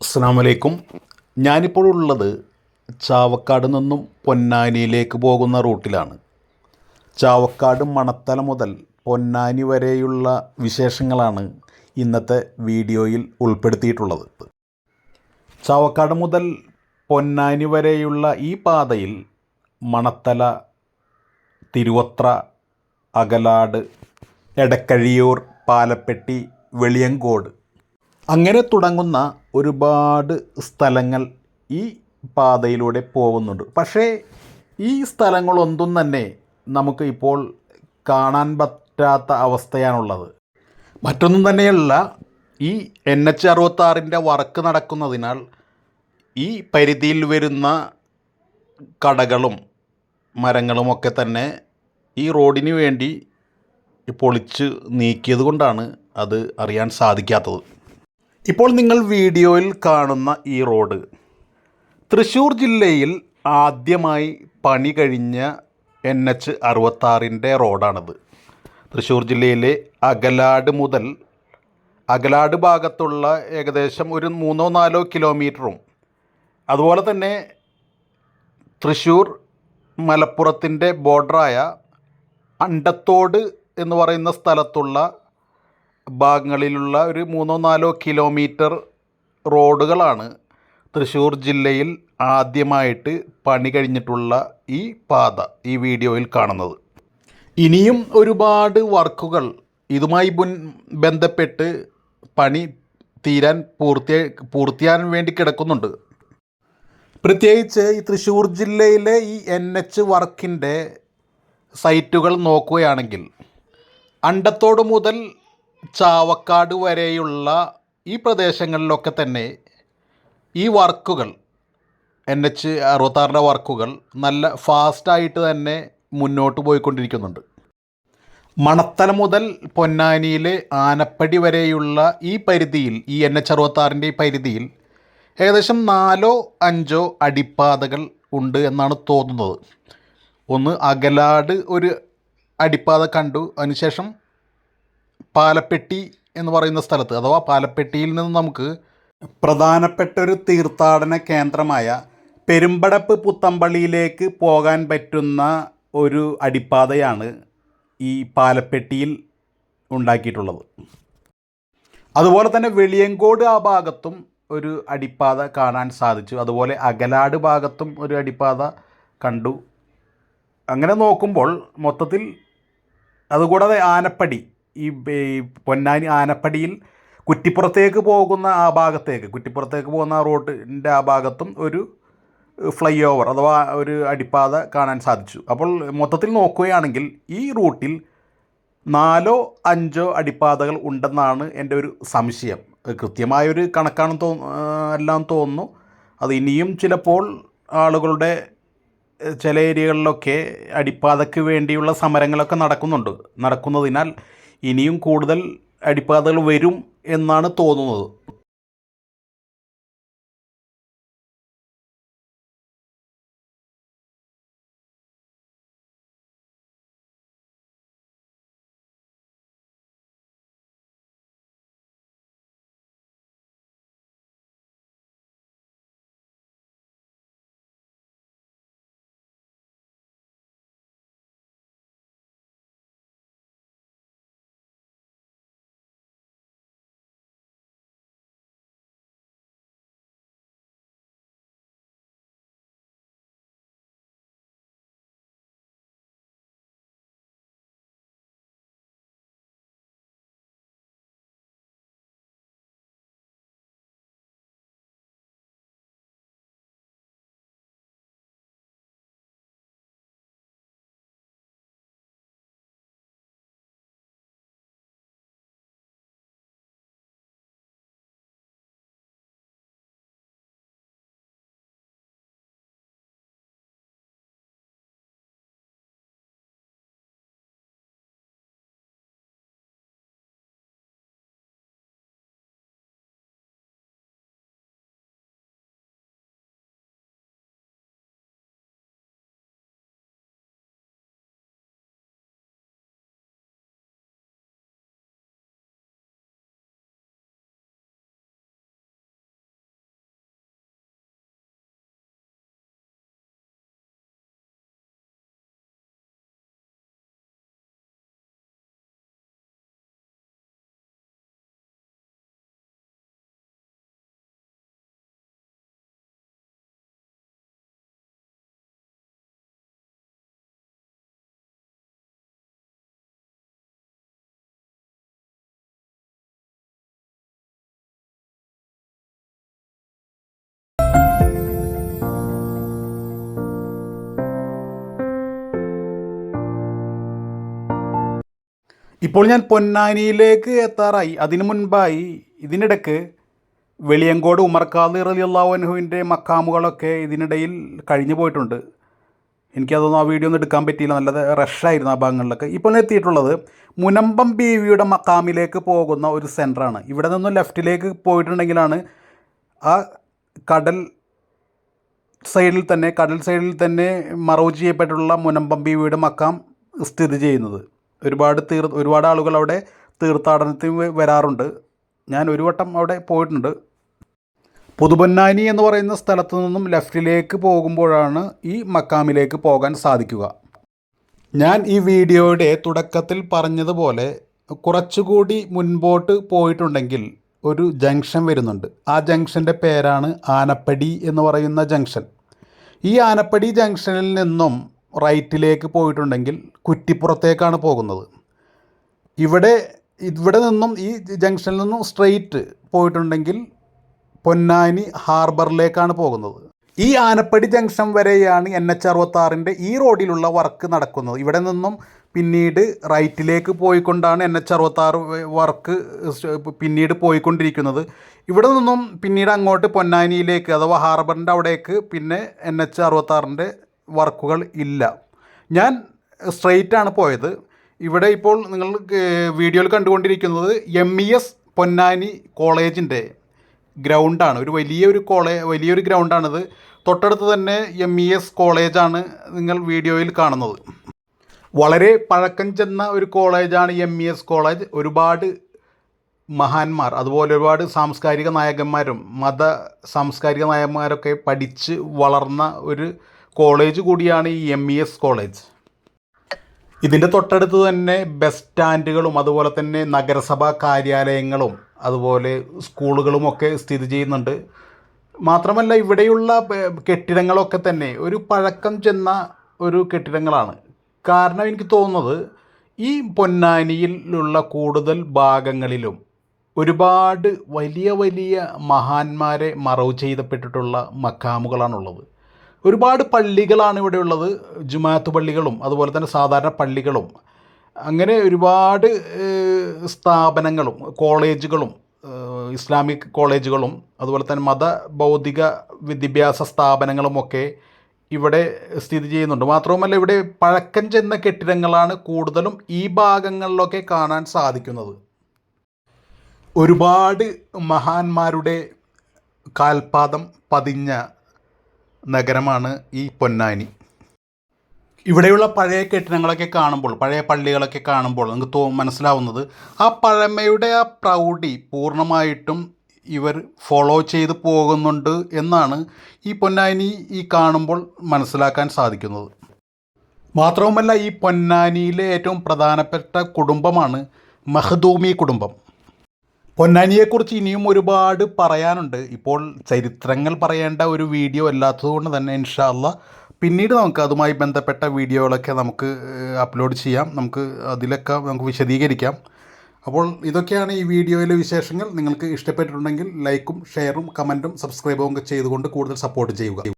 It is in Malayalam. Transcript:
അസ്സാമലൈക്കും ഞാനിപ്പോഴുള്ളത് ചാവക്കാട് നിന്നും പൊന്നാനിയിലേക്ക് പോകുന്ന റൂട്ടിലാണ്. ചാവക്കാട് മണത്തല മുതൽ പൊന്നാനി വരെയുള്ള വിശേഷങ്ങളാണ് ഇന്നത്തെ വീഡിയോയിൽ ഉൾപ്പെടുത്തിയിട്ടുള്ളത്. ചാവക്കാട് മുതൽ പൊന്നാനി വരെയുള്ള ഈ പാതയിൽ മണത്തല തിരുവത്ര അകലാട് എടക്കഴിയൂർ പാലപ്പെട്ടി വെളിയങ്കോട് അങ്ങനെ തുടങ്ങുന്ന ഒരുപാട് സ്ഥലങ്ങൾ ഈ പാതയിലൂടെ പോകുന്നുണ്ട്. പക്ഷേ ഈ സ്ഥലങ്ങളൊന്നും തന്നെ നമുക്ക് ഇപ്പോൾ കാണാൻ പറ്റാത്ത അവസ്ഥയാണുള്ളത്. മറ്റൊന്നും തന്നെയല്ല ഈ എൻ എച്ച് അറുപത്താറിന്റെ വർക്ക് നടക്കുന്നതിനാൽ ഈ പരിധിയിൽ വരുന്ന കടകളും മരങ്ങളുമൊക്കെ തന്നെ ഈ റോഡിന് വേണ്ടി പൊളിച്ച് നീക്കിയത് കൊണ്ടാണ് അത് അറിയാൻ സാധിക്കാത്തത്. ഇപ്പോൾ നിങ്ങൾ വീഡിയോയിൽ കാണുന്ന ഈ റോഡ് തൃശ്ശൂർ ജില്ലയിൽ ആദ്യമായി പണി കഴിഞ്ഞ എൻ എച്ച് അറുപത്താറിന്റെ റോഡാണിത്. തൃശ്ശൂർ ജില്ലയിലെ അകലാട് മുതൽ അകലാട് ഭാഗത്തുള്ള ഏകദേശം ഒരു മൂന്നോ നാലോ കിലോമീറ്ററും അതുപോലെ തന്നെ തൃശ്ശൂർ മലപ്പുറത്തിന്റെ ബോർഡറായ അണ്ടത്തോട് എന്ന് പറയുന്ന സ്ഥലത്തുള്ള ഭാഗങ്ങളിലുള്ള ഒരു മൂന്നോ നാലോ കിലോമീറ്റർ റോഡുകളാണ് തൃശ്ശൂർ ജില്ലയിൽ ആദ്യമായിട്ട് പണി കഴിഞ്ഞിട്ടുള്ള ഈ പാത ഈ വീഡിയോയിൽ കാണുന്നത്. ഇനിയും ഒരുപാട് വർക്കുകൾ ഇതുമായി മുൻ ബന്ധപ്പെട്ട് പണി തീരാൻ പൂർത്തിയായി പൂർത്തിയാൻ വേണ്ടി കിടക്കുന്നുണ്ട്. പ്രത്യേകിച്ച് ഈ തൃശ്ശൂർ ജില്ലയിലെ ഈ എൻ എച്ച് വർക്കിന്റെ സൈറ്റുകൾ നോക്കുകയാണെങ്കിൽ അണ്ടത്തോട് മുതൽ ചാവക്കാട് വരെയുള്ള ഈ പ്രദേശങ്ങളിലൊക്കെ തന്നെ ഈ വർക്കുകൾ എൻ എച്ച് അറുപത്താറിന്റെ വർക്കുകൾ നല്ല ഫാസ്റ്റായിട്ട് തന്നെ മുന്നോട്ട് പോയിക്കൊണ്ടിരിക്കുന്നുണ്ട്. മണത്തല മുതൽ പൊന്നാനിയിലെ ആനപ്പടി വരെയുള്ള ഈ പരിധിയിൽ ഈ എൻ എച്ച് അറുപത്താറിന്റെ ഈ പരിധിയിൽ ഏകദേശം നാലോ അഞ്ചോ അടിപ്പാതകൾ ഉണ്ട് എന്നാണ് തോന്നുന്നത്. ഒന്ന് അകലാട് ഒരു അടിപ്പാത കണ്ടു. അതിനുശേഷം പാലപ്പെട്ടി എന്ന് പറയുന്ന സ്ഥലത്ത് അഥവാ പാലപ്പെട്ടിയിൽ നിന്ന് നമുക്ക് പ്രധാനപ്പെട്ട ഒരു തീർത്ഥാടന കേന്ദ്രമായ പെരുമ്പടപ്പ് പുത്തമ്പള്ളിയിലേക്ക് പോകാൻ പറ്റുന്ന ഒരു അടിപ്പാതയാണ് ഈ പാലപ്പെട്ടിയിൽ ഉണ്ടാക്കിയിട്ടുള്ളത്. അതുപോലെ തന്നെ വെളിയങ്കോട് ആ ഭാഗത്തും ഒരു അടിപ്പാത കാണാൻ സാധിച്ചു. അതുപോലെ അകലാട് ഭാഗത്തും ഒരു അടിപ്പാത കണ്ടു. അങ്ങനെ നോക്കുമ്പോൾ മൊത്തത്തിൽ അതുകൂടാതെ ആനപ്പടി ഈ പൊന്നാനി ആനപ്പടിയിൽ കുറ്റിപ്പുറത്തേക്ക് പോകുന്ന ആ ഭാഗത്തേക്ക് കുറ്റിപ്പുറത്തേക്ക് പോകുന്ന ആ റോഡിന്റെ ആ ഭാഗത്തും ഒരു ഫ്ലൈ ഓവർ അഥവാ ഒരു അടിപ്പാത കാണാൻ സാധിച്ചു. അപ്പോൾ മൊത്തത്തിൽ നോക്കുകയാണെങ്കിൽ ഈ റൂട്ടിൽ നാലോ അഞ്ചോ അടിപ്പാതകൾ ഉണ്ടെന്നാണ് എന്റെ ഒരു സംശയം. കൃത്യമായൊരു കണക്കാണ് തോ എല്ലാം തോന്നുന്നു. അത് ഇനിയും ചിലപ്പോൾ ആളുകളുടെ ചില ഏരിയകളിലൊക്കെ അടിപ്പാതയ്ക്ക് വേണ്ടിയുള്ള സമരങ്ങളൊക്കെ നടക്കുന്നുണ്ട്. നടക്കുന്നതിനാൽ ഇനിയും കൂടുതൽ അടിപ്പാതകൾ വരും എന്നാണ് തോന്നുന്നത്. ഇപ്പോൾ ഞാൻ പൊന്നാനിയിലേക്ക് എത്താറായി. അതിനു മുൻപായി ഇതിനിടയ്ക്ക് വെളിയങ്കോട് ഉമർഖാദ് റലിയല്ലാഹു അൻഹുവിന്റെ മക്കാമുകളൊക്കെ ഇതിനിടയിൽ കഴിഞ്ഞു പോയിട്ടുണ്ട്. എനിക്കതൊന്നും ആ വീഡിയോ ഒന്നും എടുക്കാൻ പറ്റിയില്ല. നല്ല റഷായിരുന്നു ആ ഭാഗങ്ങളിലൊക്കെ. ഇപ്പോൾ എത്തിയിട്ടുള്ളത് മുനമ്പം ബീവിയുടെ മക്കാമിലേക്ക് പോകുന്ന ഒരു സെന്ററാണ് ഇവിടെ നിന്നും ലെഫ്റ്റിലേക്ക് പോയിട്ടുണ്ടെങ്കിലാണ് ആ കടൽ സൈഡിൽ തന്നെ കടൽ സൈഡിൽ തന്നെ മറവ് ചെയ്യപ്പെട്ടുള്ള മുനമ്പം ബീവിയുടെ മക്കാം സ്ഥിതി ചെയ്യുന്നത്. ഒരുപാട് തീർ ഒരുപാട് ആളുകൾ അവിടെ തീർത്ഥാടനത്തിന് വരാറുണ്ട്. ഞാൻ ഒരു വട്ടം അവിടെ പോയിട്ടുണ്ട്. പുതുപൊന്നാനി എന്ന് പറയുന്ന സ്ഥലത്തു നിന്നും ലെഫ്റ്റിലേക്ക് പോകുമ്പോഴാണ് ഈ മക്കാമിലേക്ക് പോകാൻ സാധിക്കുക. ഞാൻ ഈ വീഡിയോയുടെ തുടക്കത്തിൽ പറഞ്ഞതുപോലെ കുറച്ചുകൂടി മുൻപോട്ട് പോയിട്ടുണ്ടെങ്കിൽ ഒരു ജംഗ്ഷൻ വരുന്നുണ്ട്. ആ ജംഗ്ഷന്റെ പേരാണ് ആനപ്പടി എന്ന് പറയുന്ന ജംഗ്ഷൻ. ഈ ആനപ്പടി ജംഗ്ഷനിൽ നിന്നും റൈറ്റിലേക്ക് പോയിട്ടുണ്ടെങ്കിൽ കുറ്റിപ്പുറത്തേക്കാണ് പോകുന്നത്. ഇവിടെ ഇവിടെ നിന്നും ഈ ജംഗ്ഷനിൽ നിന്നും സ്ട്രെയിറ്റ് പോയിട്ടുണ്ടെങ്കിൽ പൊന്നാനി ഹാർബറിലേക്കാണ് പോകുന്നത്. ഈ ആനപ്പടി ജംഗ്ഷൻ വരെയാണ് എൻ എച്ച് അറുപത്താറിന്റെ ഈ റോഡിലുള്ള വർക്ക് നടക്കുന്നത്. ഇവിടെ നിന്നും പിന്നീട് റൈറ്റിലേക്ക് പോയിക്കൊണ്ടാണ് എൻ എച്ച് അറുപത്താറ് വർക്ക് പിന്നീട് പോയിക്കൊണ്ടിരിക്കുന്നത്. ഇവിടെ നിന്നും പിന്നീട് അങ്ങോട്ട് പൊന്നാനിയിലേക്ക് അഥവാ ഹാർബറിന്റെ അവിടേക്ക് പിന്നെ എൻ എച്ച് അറുപത്താറിന്റെ വർക്കുകൾ ഇല്ല. ഞാൻ സ്ട്രെയിറ്റ് ആണ് പോയത്. ഇവിടെ ഇപ്പോൾ നിങ്ങൾ വീഡിയോയിൽ കണ്ടുകൊണ്ടിരിക്കുന്നത് എം ഇ എസ് പൊന്നാനി കോളേജിന്റെ ഗ്രൗണ്ടാണ് ഒരു വലിയൊരു കോളേ വലിയൊരു ഗ്രൗണ്ടാണിത് തൊട്ടടുത്ത് തന്നെ എം ഇ എസ് കോളേജാണ് നിങ്ങൾ വീഡിയോയിൽ കാണുന്നത്. വളരെ പഴക്കം ചെന്ന ഒരു കോളേജാണ് എം ഇ എസ് കോളേജ് ഒരുപാട് മഹാന്മാർ അതുപോലെ ഒരുപാട് സാംസ്കാരിക നായകന്മാരും മത സാംസ്കാരിക നായകന്മാരൊക്കെ പഠിച്ച് വളർന്ന ഒരു കോളേജ് കൂടിയാണ് ഈ എം ഇ എസ് കോളേജ്. ഇതിന്റെ തൊട്ടടുത്ത് തന്നെ ബസ് സ്റ്റാൻഡുകളും അതുപോലെ തന്നെ നഗരസഭാ കാര്യാലയങ്ങളും അതുപോലെ സ്കൂളുകളുമൊക്കെ സ്ഥിതി ചെയ്യുന്നുണ്ട്. മാത്രമല്ല ഇവിടെയുള്ള കെട്ടിടങ്ങളൊക്കെ തന്നെ ഒരു പഴക്കം ചെന്ന ഒരു കെട്ടിടങ്ങളാണ്. കാരണം എനിക്ക് തോന്നുന്നത് ഈ പൊന്നാനിയിലുള്ള കൂടുതൽ ഭാഗങ്ങളിലും ഒരുപാട് വലിയ വലിയ മഹാന്മാരെ മറവ് ചെയ്തപ്പെട്ടിട്ടുള്ള മക്കാമുകളാണുള്ളത് ഒരുപാട് പള്ളികളാണ് ഇവിടെ ഉള്ളത്. ജുമാഅത്ത് പള്ളികളും അതുപോലെ തന്നെ സാധാരണ പള്ളികളും. അങ്ങനെ ഒരുപാട് സ്ഥാപനങ്ങളും കോളേജുകളും ഇസ്ലാമിക് കോളേജുകളും അതുപോലെ തന്നെ മത ഭൗതിക വിദ്യാഭ്യാസ സ്ഥാപനങ്ങളുമൊക്കെ ഇവിടെ സ്ഥിതി ചെയ്യുന്നുണ്ട്. മാത്രവുമല്ല ഇവിടെ പഴക്കം ചെന്ന കെട്ടിടങ്ങളാണ് കൂടുതലും ഈ ഭാഗങ്ങളിലൊക്കെ കാണാൻ സാധിക്കുന്നത്. ഒരുപാട് മഹാന്മാരുടെ കാൽപാദം പതിഞ്ഞ നഗരമാണ് ഈ പൊന്നാനി. ഇവിടെയുള്ള പഴയ കെട്ടിടങ്ങളൊക്കെ കാണുമ്പോൾ പഴയ പള്ളികളൊക്കെ കാണുമ്പോൾ നമുക്ക് തോ മനസ്സിലാവുന്നത് ആ പഴമയുടെ ആ പ്രൗഢി പൂർണമായിട്ടും ഇവർ ഫോളോ ചെയ്ത് പോകുന്നുണ്ട് എന്നാണ് ഈ പൊന്നാനി ഈ കാണുമ്പോൾ മനസ്സിലാക്കാൻ സാധിക്കുന്നത്. മാത്രവുമല്ല ഈ പൊന്നാനിയിലെ ഏറ്റവും പ്രധാനപ്പെട്ട കുടുംബമാണ് മഹദൂമി കുടുംബം. പൊന്നാനിയെക്കുറിച്ച് ഇനിയും ഒരുപാട് പറയാനുണ്ട്. ഇപ്പോൾ ചരിത്രങ്ങൾ പറയേണ്ട ഒരു വീഡിയോ അല്ലാത്തതുകൊണ്ട് തന്നെ ഇൻഷാല്ല പിന്നീട് നമുക്ക് അതുമായി ബന്ധപ്പെട്ട വീഡിയോകളൊക്കെ നമുക്ക് അപ്ലോഡ് ചെയ്യാം. നമുക്ക് അതിലൊക്കെ നമുക്ക് വിശദീകരിക്കാം. അപ്പോൾ ഇതൊക്കെയാണ് ഈ വീഡിയോയിലെ വിശേഷങ്ങൾ. നിങ്ങൾക്ക് ഇഷ്ടപ്പെട്ടിട്ടുണ്ടെങ്കിൽ ലൈക്കും ഷെയറും കമന്റും സബ്സ്ക്രൈബും ഒക്കെ ചെയ്തുകൊണ്ട് കൂടുതൽ സപ്പോർട്ട് ചെയ്യുക.